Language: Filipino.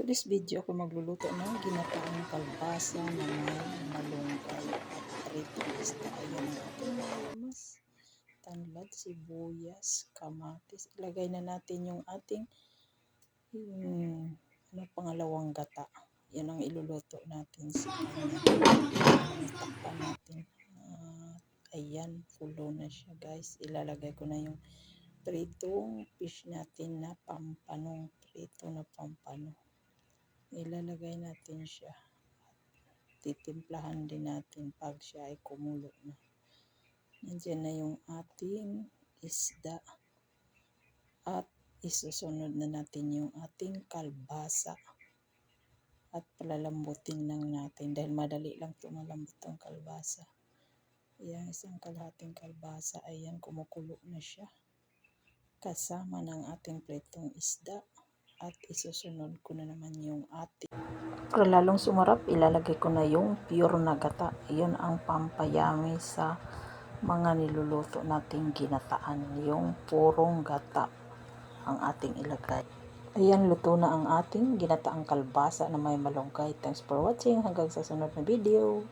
today's video ako magluluto ng ginataang kalbasa na may malunggay at pritong isda. Ayan ating mas sibuyas, kamatis. Ilagay na natin yung ating yung, ano, pangalawang gata. Yan ang iluluto natin sa. Takpan. At ayan, kulo na siya guys. Ilalagay ko na yung pritong fish natin na pampanong prito na pampano ilalagay natin siya. Titimplahan din natin pag siya ay kumulo na. Nandiyan na yung ating isda. At isusunod na natin yung ating kalbasa. At palalambutin lang natin dahil madali lang tumalambot ang kalbasa. Ayan, isang kalahating kalbasa. Ayan, kumukulo na siya. Kasama ng ating pritong isda at isusunod ko na naman yung ating para lalong sumarap ilalagay ko na yung pure na gata. Yun ang pampayami sa mga niluluto nating ginataan yung purong gata ang ating ilagay. Ayan luto na ang ating ginataang kalbasa na may malunggay. Thanks for watching. Hanggang sa sunod na video